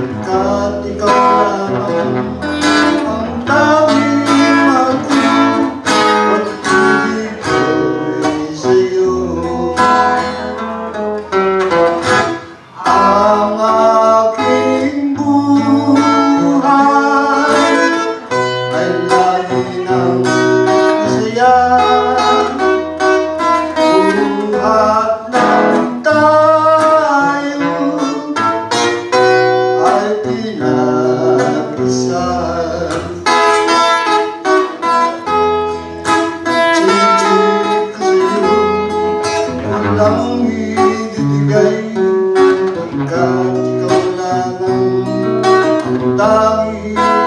berkat di ibibigay Pagkat ikaw lang. Ang dami